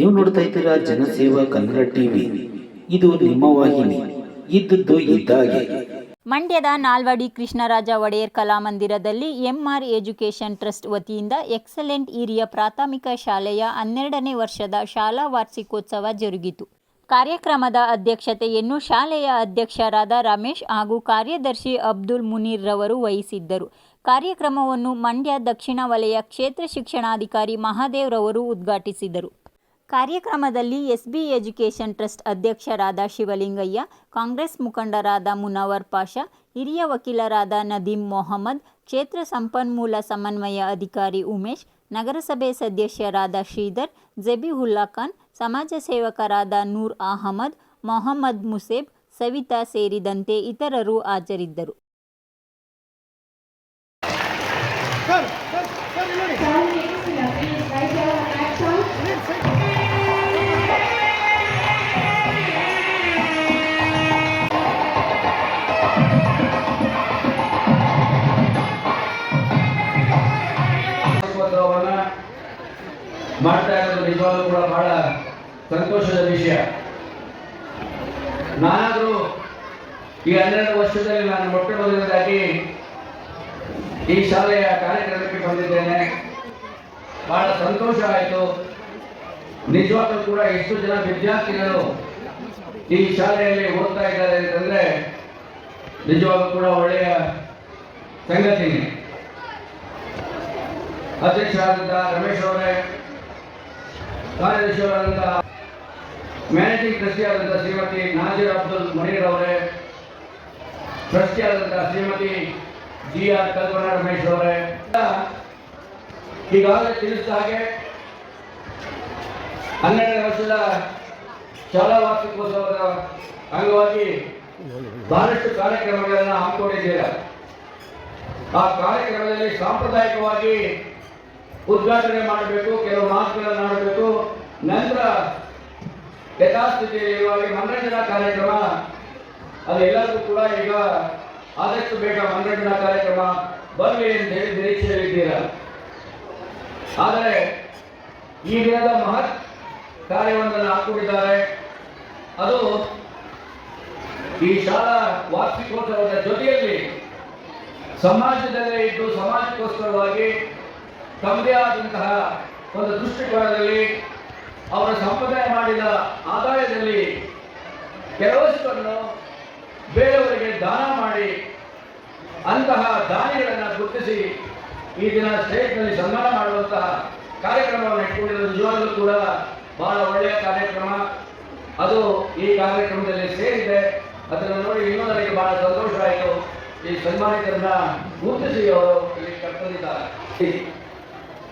ನೀವು ನೋಡ್ತಾ ಇದ್ದೀರಾ ಜನಸೇವಾ ಕನ್ನಡ ಟಿವಿ. ಇದು ನಿಮ್ಮ ವಾಹಿನಿ. ಇದ್ದದ್ದು ಇದ್ದಾಗೆ. ಮಂಡ್ಯದ ನಾಲ್ವಡಿ ಕೃಷ್ಣರಾಜ ಒಡೆಯರ್ ಕಲಾಮಂದಿರದಲ್ಲಿ ಎಂಆರ್ ಎಜುಕೇಷನ್ ಟ್ರಸ್ಟ್ ವತಿಯಿಂದ ಎಕ್ಸಲೆಂಟ್ ಹಿರಿಯ ಪ್ರಾಥಮಿಕ ಶಾಲೆಯ ಹನ್ನೆರಡನೇ ವರ್ಷದ ಶಾಲಾ ವಾರ್ಷಿಕೋತ್ಸವ ಜರುಗಿತು. ಕಾರ್ಯಕ್ರಮದ ಅಧ್ಯಕ್ಷತೆಯನ್ನು ಶಾಲೆಯ ಅಧ್ಯಕ್ಷರಾದ ರಮೇಶ್ ಹಾಗೂ ಕಾರ್ಯದರ್ಶಿ ಅಬ್ದುಲ್ ಮುನೀರ್ ರವರು ವಹಿಸಿದ್ದರು. ಕಾರ್ಯಕ್ರಮವನ್ನು ಮಂಡ್ಯ ದಕ್ಷಿಣ ವಲಯ ಕ್ಷೇತ್ರ ಶಿಕ್ಷಣಾಧಿಕಾರಿ ಮಹಾದೇವ್ ರವರು ಉದ್ಘಾಟಿಸಿದರು. ಕಾರ್ಯಕ್ರಮದಲ್ಲಿ ಎಸ್ಬಿ ಎಜುಕೇಷನ್ ಟ್ರಸ್ಟ್ ಅಧ್ಯಕ್ಷರಾದ ಶಿವಲಿಂಗಯ್ಯ, ಕಾಂಗ್ರೆಸ್ ಮುಖಂಡರಾದ ಮುನವರ್ ಪಾಷಾ, ಹಿರಿಯ ವಕೀಲರಾದ ನದೀಂ ಮೊಹಮ್ಮದ್, ಕ್ಷೇತ್ರ ಸಂಪನ್ಮೂಲ ಸಮನ್ವಯ ಅಧಿಕಾರಿ ಉಮೇಶ್, ನಗರಸಭೆ ಸದಸ್ಯರಾದ ಶ್ರೀಧರ್, ಜಬಿಹುಲ್ಲಾ ಖಾನ್, ಸಮಾಜ ಸೇವಕರಾದ ನೂರ್ ಅಹಮದ್, ಮೊಹಮ್ಮದ್ ಮುಸೇಬ್, ಸವಿತಾ ಸೇರಿದಂತೆ ಇತರರು ಹಾಜರಿದ್ದರು. ಮಾಡ್ತಾ ಇರೋದು ನಿಜವಾಗ್ಲೂ ಕೂಡ ಬಹಳ ಸಂತೋಷದ ವಿಷಯ. ನಾನಾದರೂ ಈ ಹನ್ನೆರಡು ವರ್ಷದಲ್ಲಿ ನಾನು ಮೊಟ್ಟ ಮೊದಲನೇದಾಗಿ ಈ ಶಾಲೆಯ ಕಾರ್ಯಕ್ರಮಕ್ಕೆ ಬಂದಿದ್ದೇನೆ. ಬಹಳ ಸಂತೋಷ ಆಯಿತು. ನಿಜವಾಗ್ಲೂ ಕೂಡ ಎಷ್ಟು ಜನ ವಿದ್ಯಾರ್ಥಿಗಳು ಈ ಶಾಲೆಯಲ್ಲಿ ಓದ್ತಾ ಇದ್ದಾರೆ ಅಂತಂದ್ರೆ ನಿಜವಾಗ್ಲೂ ಕೂಡ ಒಳ್ಳೆಯ ಸಂಗತಿನೇ. ಅಧ್ಯಕ್ಷರಾದಂತಹ ರಮೇಶ್ ಅವರೇ ಕಾರ್ಯದರ್ಶಿಯವರಾದಂಥ ಮ್ಯಾನೇಜಿಂಗ್ ಟ್ರಸ್ಟಿ ಆದಂತಹ ಶ್ರೀಮತಿ ನಾಜೀರ್ ಅಬ್ದುಲ್ ಮನೀರ್ ಅವರೇ ಟ್ರಸ್ಟಿ ಆದಂಥ ಶ್ರೀಮತಿ ಜಿ ಆರ್ ಕಲ್ಪನಾ ರಮೇಶ್ ಅವರೇ, ಈಗಾಗಲೇ ತಿಳಿಸಿದ ಹಾಗೆ ಹನ್ನೆರಡನೇ ವರ್ಷದ ಶಾಲಾ ವಾರ್ಷಿಕೋತ್ಸವದ ಅಂಗವಾಗಿ ಬಹಳಷ್ಟು ಕಾರ್ಯಕ್ರಮಗಳನ್ನು ಹಮ್ಮಿಕೊಂಡಿದ್ದೀರಾ. ಆ ಕಾರ್ಯಕ್ರಮದಲ್ಲಿ ಸಾಂಪ್ರದಾಯಿಕವಾಗಿ ಉದ್ಘಾಟನೆ ಮಾಡಬೇಕು, ಕೆಲವು ಮಾತುಗಳನ್ನು ಆಡಬೇಕು. ನಂತರ ಯಥಾಸ್ಥಿತಿಯಲ್ಲಿ ಮನರಂಜನಾ ಕಾರ್ಯಕ್ರಮ ಅದೆಲ್ಲರಿಗೂ ಕೂಡ ಈಗ ಆದಷ್ಟು ಬೇಗ ಮನರಂಜನಾ ಕಾರ್ಯಕ್ರಮ ಬರಲಿ ಅಂತ ಹೇಳಿ ನಿರೀಕ್ಷೆಯಲ್ಲಿದ್ದೀರಾ? ಆದರೆ ಈ ದಿನದ ಮಹತ್ ಕಾರ್ಯವನ್ನು ಹಾಕೊಂಡಿದ್ದಾರೆ ಅದು ಈ ಶಾಲಾ ವಾರ್ಷಿಕೋತ್ಸವದ ಜೊತೆಯಲ್ಲಿ ಸಮಾಜದಲ್ಲೇ ಇದ್ದು ಸಮಾಜಕ್ಕೋಸ್ಕರವಾಗಿ ತಮ್ಮದೇ ಆದಂತಹ ಒಂದು ದೃಷ್ಟಿಕೋನದಲ್ಲಿ ಅವರ ಸಂಪ್ರದಾಯ ಮಾಡಿದ ಆದಾಯದಲ್ಲಿ ಕೆಲವಷ್ಟನ್ನು ಬೇರೆಯವರಿಗೆ ದಾನ ಮಾಡಿ ಅಂತಹ ದಾನಿಗಳನ್ನು ಗುರುತಿಸಿ ಈ ದಿನ ಸ್ಟೇಟ್ನಲ್ಲಿ ಸನ್ಮಾನ ಮಾಡುವಂತಹ ಕಾರ್ಯಕ್ರಮವನ್ನು ಇಟ್ಕೊಂಡಿರೋದು ನಿಜವಾಗಲೂ ಕೂಡ ಬಹಳ ಒಳ್ಳೆಯ ಕಾರ್ಯಕ್ರಮ. ಅದು ಈ ಕಾರ್ಯಕ್ರಮದಲ್ಲಿ ಸೇರಿದೆ. ಅದನ್ನು ನೋಡಿ ಇನ್ನೂ ನನಗೆ ಬಹಳ ಸಂತೋಷ ಆಯಿತು ಈ ಸನ್ಮಾನಿತರನ್ನ ಗುರುತಿಸಿ ಅವರು ಇಲ್ಲಿ ಕರ್ತಂದಿದ್ದಾರೆ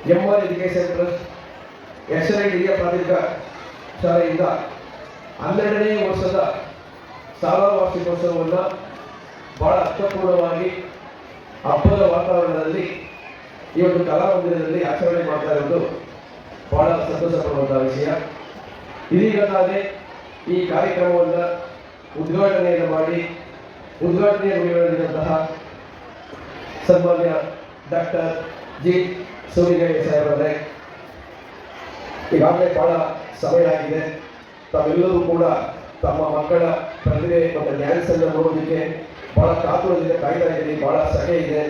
ಎಂಆರ್ ಎಜುಕೇಷನ್ ಟ್ರಸ್ಟ್ ಎಕ್ಸಲೆಂಟ್ ಹಿರಿಯ ಪ್ರಾಥಮಿಕ ಶಾಲೆಯಿಂದ ಹನ್ನೆರಡನೇ ವರ್ಷದ ಶಾಲಾ ವಾರ್ಷಿಕೋತ್ಸವವನ್ನು ಬಹಳ ಅರ್ಥಪೂರ್ಣವಾಗಿ ಹಬ್ಬದ ವಾತಾವರಣದಲ್ಲಿ ಈ ಒಂದು ಕಲಾಮಂದಿರದಲ್ಲಿ ಆಚರಣೆ ಮಾಡ್ತಾ ಇರೋದು ಬಹಳ ಸಂತೋಷ ಪಡುವಂತಹ ವಿಷಯ. ಇದೀಗ ತಾನೇ ಈ ಕಾರ್ಯಕ್ರಮವನ್ನು ಉದ್ಘಾಟನೆಯನ್ನು ಮಾಡಿ ಉದ್ಘಾಟನೆ ನೆರವೇರಿದಂತಹ ಸನ್ಮಾನ್ಯ ಡಾಕ್ಟರ್ ಜಿ ಸೂರಿಗಯ್ಯ ಸಾಹೇಬರೇ ಈಗಾಗಲೇ ಬಹಳ ಸಮಯ ಆಗಿದೆ. ತಾವೆಲ್ಲರೂ ಕೂಡ ತಮ್ಮ ಮಕ್ಕಳ ಪ್ರತಿಭೆ ಮತ್ತು ಡ್ಯಾನ್ಸ್ ಅನ್ನು ನೋಡೋದಕ್ಕೆ ಬಹಳ ಕಾತುರದಿಂದ ಕಾಯ್ತಾ ಇದ್ದೀನಿ. ಬಹಳ ಸಹೆ ಇದೆ.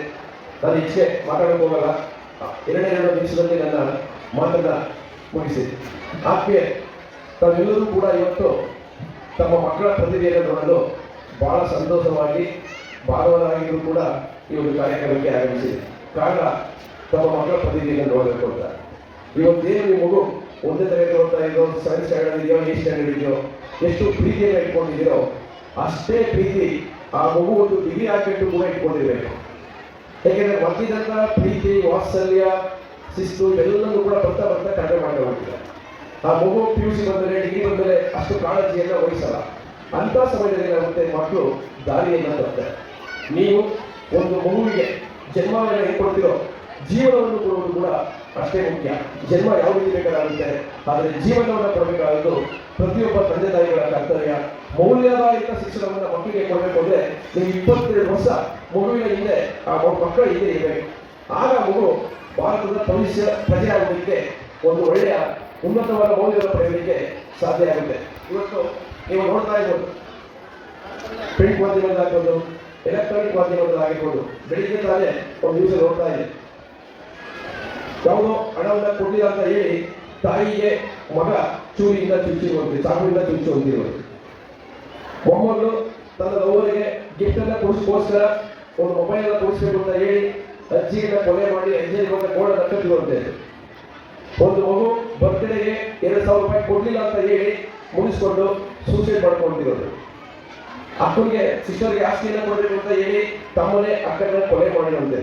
ನಾನು ಇಚ್ಛೆ ಮಾತಾಡೋಕೆ ಹೋಗಲ್ಲ. ಎರಡನೇ ಎರಡು ನಿಮಿಷದಲ್ಲಿ ನನ್ನ ಮಾತನ್ನ ಮುಗಿಸಿ. ಆಕೆ ತಾವೆಲ್ಲರೂ ಕೂಡ ಇವತ್ತು ತಮ್ಮ ಮಕ್ಕಳ ಪ್ರತಿಭೆಯನ್ನು ನೋಡಲು ಬಹಳ ಸಂತೋಷವಾಗಿ ಭಾಗವತರಾಗಿಯೂ ಕೂಡ ಈ ಒಂದು ಕಾರ್ಯಕ್ರಮಕ್ಕೆ ಆಗಮಿಸಿ. ಕಾರಣ ತಮ್ಮ ಮಕ್ಕಳ ಪ್ರತಿದಿನ ನೋಡಬೇಕು ಅಂತ. ಇವತ್ತೇನು ಮಗು ಒಂದೇ ತರಗತಿ ಓದ್ತಾ ಇದೆಯೋ ಸೆವೆಂತ್ ಸ್ಟ್ಯಾಂಡರ್ಡ್ ಇದೆಯೋ ಏಟ್ ಸ್ಟ್ಯಾಂಡರ್ಡ್ ಇದೆಯೋ ಎಷ್ಟು ಪ್ರೀತಿಯನ್ನು ಇಟ್ಕೊಂಡಿದ್ದೀರೋ, ಅಷ್ಟೇ ಪ್ರೀತಿ ಆ ಮಗು ಒಂದು ಡಿಗ್ರಿ ಹಾಕಿಟ್ಟು ಕೂಡ ಇಟ್ಕೊಂಡಿರ್ಬೇಕು. ಯಾಕೆಂದ್ರೆ ಮೊದಲಿದಂತ ಪ್ರೀತಿ, ವಾತ್ಸಲ್ಯ, ಶಿಸ್ತು ಎಲ್ಲವೂ ಕೂಡ ಬರ್ತಾ ಬರ್ತಾ ಕಡಿಮೆ ಮಾಡಿ ಆ ಮಗು ಪಿ ಯು ಸಿ ಬಂದರೆ ಡಿಗ್ರಿ ಬಂದರೆ ಅಷ್ಟು ಕಾಳಜಿಯನ್ನು ವಹಿಸಲ್ಲ. ಅಂತ ಸಮಯದಲ್ಲಿ ಏನಾಗುತ್ತೆ ಮಕ್ಕಳು ದಾರಿಯನ್ನು ತರ್ತಾರೆ. ನೀವು ಒಂದು ಮಗುವಿಗೆ ಜನ್ಮವನ್ನು ಇಟ್ಕೊಡ್ತಿರೋ ಕೊಡ್ತಿರೋ ಜೀವನವನ್ನು ಕೊಡುವುದು ಕೂಡ ಅಷ್ಟೇ ಮುಖ್ಯ. ಜನ್ಮ ಯಾವ ರೀತಿ ಬೇಕಾಗುತ್ತೆ ಆದರೆ ಜೀವನವನ್ನು ಕೊಡಬೇಕಾದ್ದು ಪ್ರತಿಯೊಬ್ಬ ತಂದೆ ತಾಯಿಗಳ ಕರ್ತವ್ಯ. ಮೌಲ್ಯದಾಯಕ ಶಿಕ್ಷಣವನ್ನು ಮಕ್ಕಳಿಗೆ ಕೊಡಬೇಕು ಅಂದ್ರೆ ನೀವು ಇಪ್ಪತ್ತೆರಡು ವರ್ಷ ಮಗುವಿನ ಹಿಂದೆ ಆ ಮಕ್ಕಳ ಹಿಂದೆ ಇರಬೇಕು. ಆಗ ಮಗು ಭಾರತದ ಭವಿಷ್ಯ ಪ್ರಜೆ ಒಂದು ಒಳ್ಳೆಯ ಉನ್ನತವಾದ ಮೌಲ್ಯದ ಪಡೆಯಲಿಕ್ಕೆ ಸಾಧ್ಯ ಆಗುತ್ತೆ. ಇವತ್ತು ನೀವು ನೋಡ್ತಾ ಇರ್ಬೋದು. ಪ್ರಿಂಟ್ ಮಾಧ್ಯಮದಲ್ಲಾಗ್ಬೋದು ಎಲೆಕ್ಟ್ರಾನಿಕ್ ಮಾಧ್ಯಮದಲ್ಲಾಗಿರ್ಬೋದು ಬೆಳಿಗ್ಗೆ ತಾನೇ ಒಂದು ನ್ಯೂಸ್ ನೋಡ್ತಾ ಇದೆ ಯಾವುದೋ ಹಣವನ್ನ ಕೊಟ್ಟಿಲ್ಲ ಅಂತ ಹೇಳಿ ತಾಯಿಗೆ ಮಗ ಚೂರಿಯಿಂದ ಚುಚ್ಚಿರುವಂತೆ ಚಾಕುವಿಂದ ಚುಚ್ಚುವಂತಿರುವುದು ಮೊಮ್ಮಗಳು ತನ್ನ ಲವರಿಗೆ ಗಿಫ್ಟ್ ಅನ್ನ ಕೊಡಿಸ್ಕೋಸ್ಕರ ಒಂದು ಮೊಬೈಲ್ ಅನ್ನ ಕೊಡಿಸ್ಬೇಕು ಅಂತ ಹೇಳಿ ಅಜ್ಜಿಯನ್ನ ಕೊಲೆ ಮಾಡಿ ಅಜ್ಜಿ ಮಗ ಗೋಡ ಕಟ್ಟಿರುವಂತೆ ಒಂದು ಮಗು ಬರ್ತ್ಡೇಗೆ ಎರಡು ಸಾವಿರ ರೂಪಾಯಿ ಕೊಡ್ಲಿಲ್ಲ ಅಂತ ಹೇಳಿ ಮುಗಿಸ್ಕೊಂಡು ಸೂಸೈಡ್ ಮಾಡ್ಕೊಂಡಿರೋದು. ಅಕ್ಕನಿಗೆ ಸಿಸ್ಟರ್ಗೆ ಆಸ್ತಿಯನ್ನ ಕೊಡಬೇಕು ಅಂತ ಹೇಳಿ ತಮ್ಮನೇ ಅಕ್ಕನ ಕೊಲೆ ಮಾಡಿರುವಂತೆ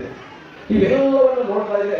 ಇವೆಲ್ಲವನ್ನು ನೋಡ್ತಾ ಇದ್ರೆ